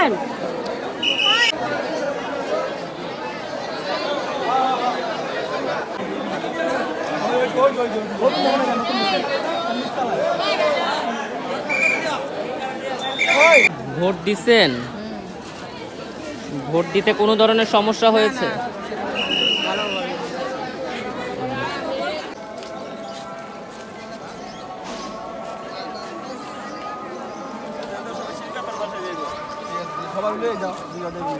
খান vote vote দিতে কোনো ধরনের সমস্যা হয়েছে? সবাই মিলে যাও দুর্গা হাজার